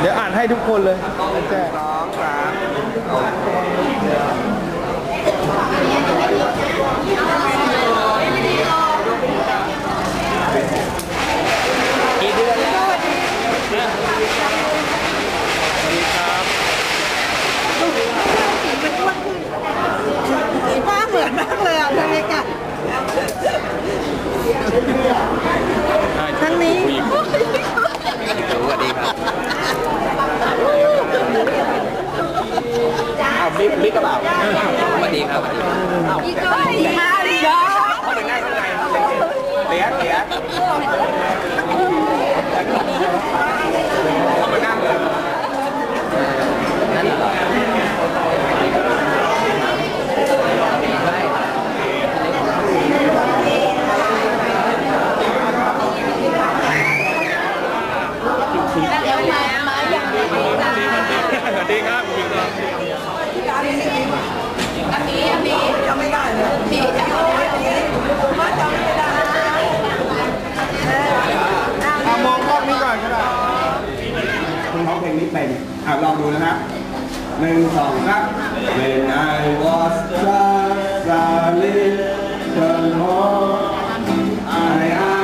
เดี๋ยวอ่านให้ทุกคนเลยแจ้สองสาม กี่เดือนแล้ว ป้าเหมือนมากเลยอะทำไมกันทั้งนี้ สวัสดีครับอ้าวบิ๊กบิ๊กกระเป๋าสวัสดีครับสวัสดีครับอ้าว อีกก็อีกมาดิจ้า เข้าไปง่ายเข้าไปง่ายเสียเสียเข้ามานั่งเลยนั่นเหรอ สวัสดีครับ ยังไม่ได้เลยพี่จะเอาไว้ดีมาจำไม่ได้ อะมองกล้องนี้ก่อนก็ได้ คุณร้อง เพลงนี้เป็นอะลองดูนะครับหนึ่งสองครับ When I was just a little boy I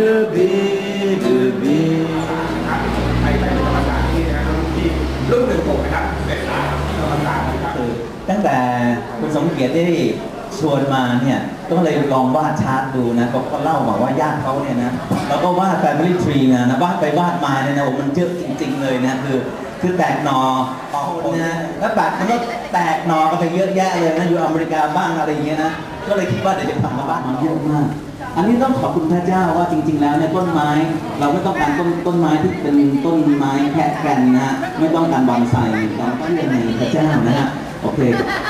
whatever will be, will be. ใครใครเป็นภาษาที่นะครับที่รุ่นหนึ่งผมนะครับเสร็จแล้วภาษานะครับตั้งแต่คุณสมเกียรติได้ชวนมาเนี่ยก็เลยลองวาดชาร์ตดูนะเขาก็เล่ามาว่าญาติเขาเนี่ยนะแล้วก็วาด Family Tree นะนะวาดไปวาดมาเนี่ยนะมันเยอะจริง ๆ เลยนะคือคือแตกหนอออกนะแล้วแบบมันก็แตกหนอกันไปเยอะแยะเลยนะอยู่อเมริกาบ้างอะไรอย่างเงี้ยนะก็เลยคิดว่าเดี๋ยวจะทำมาบ้านมันเยอะมาก อันนี้ต้องขอบคุณพระเจ้าว่าจริง ๆ แล้วเนี่ยต้นไม้ เราไม่ต้องการต้นต้นไม้ที่เป็นต้นไม้แค่แกรนนะฮะไม่ต้องการบอนไซเราต้องเรียนในพระเจ้านะฮะโอเค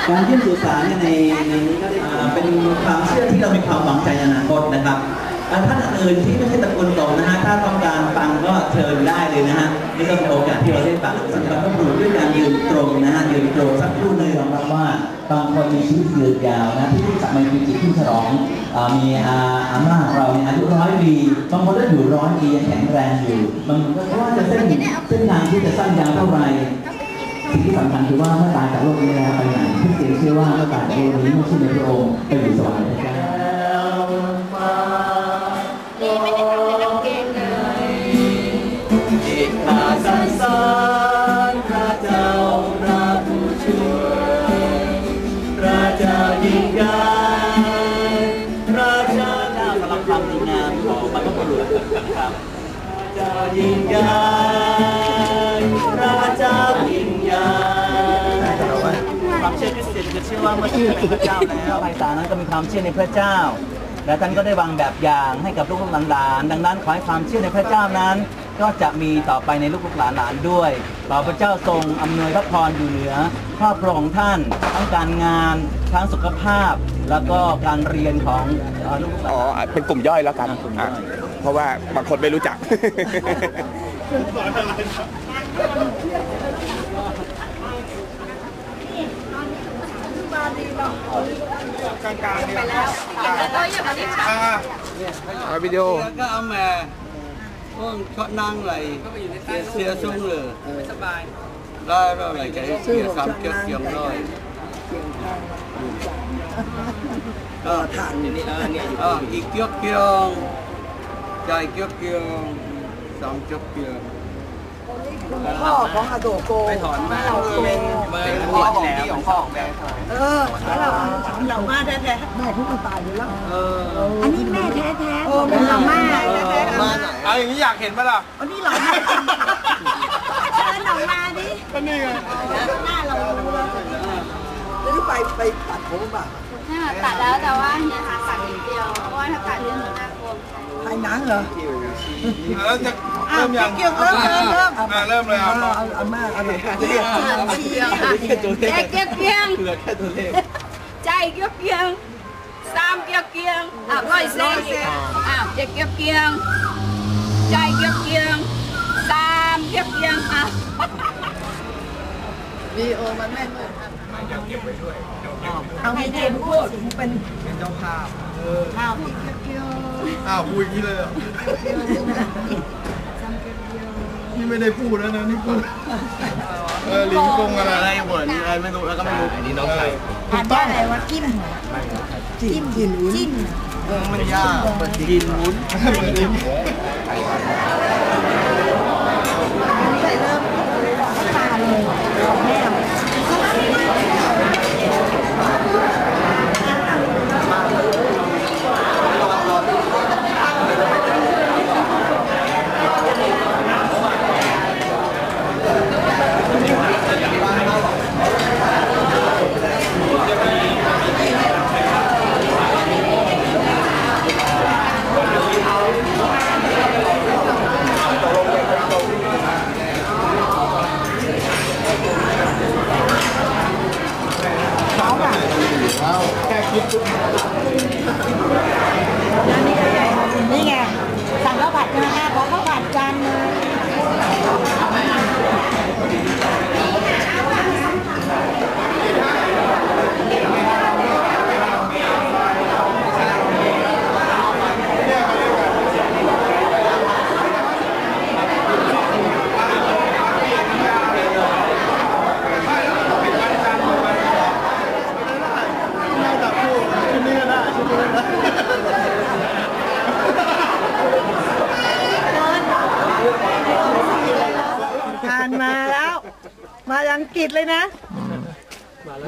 การยื่นสื่อสารเนี่ยในในนี้ก็ได้เป็นความเชื่อที่เรามีความหวังใจในอนาคตนะครับ ท่านอื่นที่ไม่ใช่ตระกูลโตนะฮะถ้าต้องการฟังก็เชิญได้เลยนะฮะนี่ก็เป็นโอกาสที่เราได้ฟังสักครั้งก็ปลูด้วยการยืนตรงนะฮะยืนตรงสักครู่หนึงยอมรับว่าบางคนมีชีวิตยืนยาวนะที่ที่สมัยมีจิตที่ฉลองมีอาอาม่าของเราเนี่ยอายุร้อยปีบางคนก็อยู่ร้อยปียังแข็งแรงอยู่บางคนก็ว่าจะเส้นเส้นทางที่จะสั้นยาวเท่าไหร่สิ่งที่สำคัญคือว่าเมื่อตายจากโลกนี้แล้วไปไหนคริสเตียนเชื่อว่าเมื่อตายจากโลกนี้เมื่อชื่อในพระองค์ไปอยู่สวรรค์ ยพระเจ้ายิ่งใหญ่พระเจ้าเจ้าสำหรับความดีงามของบรรพบุรุษนะครับพระเจ้ายิ่งใหญ่พระเจ้ายิ่งใหญ่ความเชื่อคริสเตียนคือเชื่อว่าเมื่อเชื่อในพระเจ้าแล้วภายสานั้นก็มีความเชื่อในพระเจ้า และท่านก็ได้วางแบบอย่างให้กับลูกๆหลานๆดังนั้นขอให้ความเชื่อในพระเจ้านั้น ก็จะมีต่อไปในลูกๆหลานๆด้วยขอพระเจ้าทรงอำนวยพระพรอยู่เหนือครอบครัวของท่าน ทั้งการงานทั้งสุขภาพ แล้วก็การเรียนของเอ่อลูกๆหลานอ๋อเป็นกลุ่มย่อยแล้วกันอะเพราะว่าบางคนไม่รู้จัก เอาวิดีโอก็เอามาพวกชดนั่งเลยเสียซุ้งเลยไม่สบายได้ก็อะไรแกเสียสามเกียร์เกียร์ร้อยก็ทานนี่เออนี่เอออีกเกียร์เกียร์ใจเกียร์เกียร์สามเกียร์เกียร์ พ่อของอาโดโกไปถอนมาเราโกเป็นเป็นพ่อของพี่ของพ่อของแม่เออเราเรามาแท้แท้แม่ทุกคนตายอยู่แล้วเอออันนี้แม่แท้ๆโอ้เป็นเรามาแท้มาไหนเอาอย่างนี้อยากเห็นปะล่ะวันนี้เรามาเชิญออกมาดิก็นี่ไงหน้าเรารู้แล้วแล้วไปไปตัดผมป่ะตัดแล้วแต่ว่าเฮียหาตัดนิดเดียวเพราะว่าถ้าตัดเรื่องน่ากลัวถ่าย หรอที่อะแล้วจะอ้าวเริ่มยังเกี่ยวเริ่มเริ่มเริ่มอะเริ่มเลยครับเอาแม่เอาหน่อยแจกเกียร์เกียงเหลือแค่ตัวเลขใจเกียร์เกียงสามเกียร์เกียงอะร้อยเซนอะเจ็ดเกียร์เกียงใจเกียร์เกียงสามเกียร์เกียงอะวีโอมันแม่นเอาให้เย็นพูดเป็นเป็นเจ้าภาพข้าวที่เกี่ยว อ้าวพูดอย่างนี้เลยเหรอ นี่ไม่ได้พูดแล้วนะนี่พูดเออลิ้นกงอะไรอะไรเหมือนอะไรไม่รู้แล้วก็ไม่รู้อันนี้น้องชายอ่านว่าอะไรวะกิ้มจิ้มจิ้มจิ้ม มันยากเหมือนกินวุ้นเหมือนลิ้น Gracias. ทานมาแล้ว มาอังกฤษเลยนะ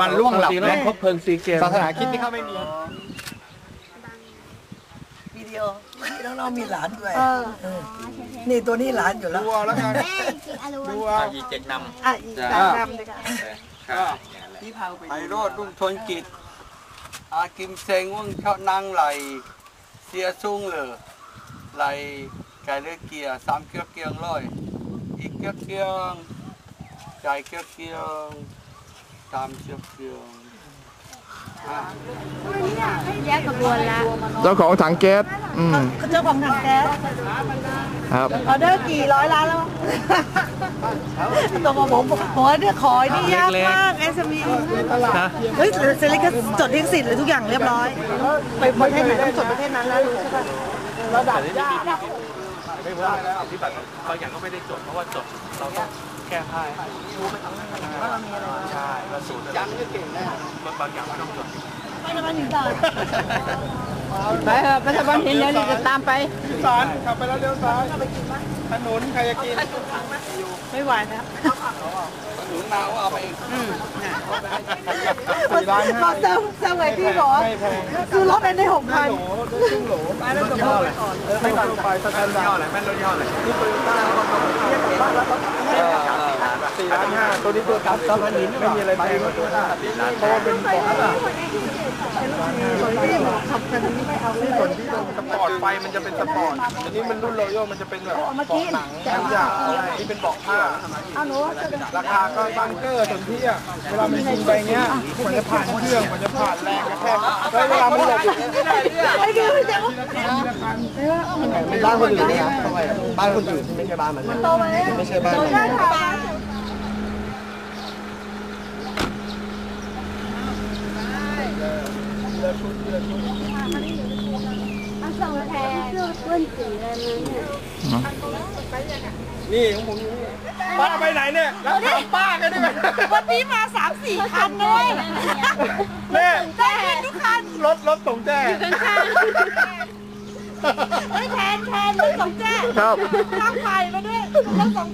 มันล่วงหลับสีไหมแรกครบเพลิงซีเกมศาสนาคริดนี่เขาไม่มีวิดีโอน้องๆมีหลานด้วยนี่ตัวนี้หลานอยู่แล้วดูเอาแล้วกันดูเอาอะอีกสามคำเลยค่ะไพโรดรุ่งชนกิจ อากิมเซงว่งเชาะนางไหล เสียซุ่งเหลอไหลไก่เลือเกียร์สามเกียวเกียงร้อย อีกเกียวเกียงใจเกียวเกียงสามเกียวเกียงอะแยกกระบวนละเจ้าของถังแก๊สอืมเจ้าของถังแก๊สครับออเดอร์กี่ร้อยล้านแล้วตัวมาผมผมว่าเนี่ยขอนี่ยากมาก SME เฮ้ยเซลิกจดลิขสิทธิ์เลยทุกอย่างเรียบร้อย ไปประเทศไหนต้องจดประเทศนั้นแล้วรู้ใช่ปะระดับยาก บางอย่างก็ไม่ได้จดเพราะว่าจดเราต้องแก้ผ้าให้ใช่กระสูตรยังก็เก่งแน่บางอย่างไม่ต้องจดไปทำไมถึงตอนไปเถอะไปทำบ้านเห็นแล้วนี่จะตามไปสารขับไปแล้วเลี้ยวซ้ายถนนใครจะกินไม่ไหวนะ หนุนนาวเอาไปสี่ล้านห้ามาเติมเติมไงพี่บอกว่าคือรถเป็นได้หกพันซึ่งโหลไปแล้วกับพ่อเลยไม่ก่อนไปสแตนดาร์ดแม่รถย่ห้ออะไร สี่ล้านห้าตัวนี้ตัวครับตัวนี้ไม่มีอะไรแพงกว่าตัวหน้าเพราะว่าเป็นเบาะอะส่วนที่สปอร์ตไฟมันจะเป็นสปอร์ตอันนี้มันรุ่นโรโยมันจะเป็นแบบเบาะหนังทุกอย่างที่เป็นเบาะผ้าราคาก็บังเกอร์ส่วนที่อะเวลามันยิงไปเงี้ยมันจะผ่านเครื่องมันจะผ่านแรงกระแทกแล้วเวลามันหลบไม่ดีไม่ดีบ้านคนอื่นนะบ้านคนอื่นไม่ใช่บ้านมันโตมาแล้วไม่ใช่บ้านโตมันได้ค่ะนี่ของผมอยู่นี่ป้าไปไหนเนี่ยแล้วถามป้ากันได้ไหมวันนี้มาสามสี่คันเลยแม่ได้กินทุกคันรถรถส่งแจ้ไม่แทนแทนรถสองแจ้ครับข้างไฟมาด้วยรถสอง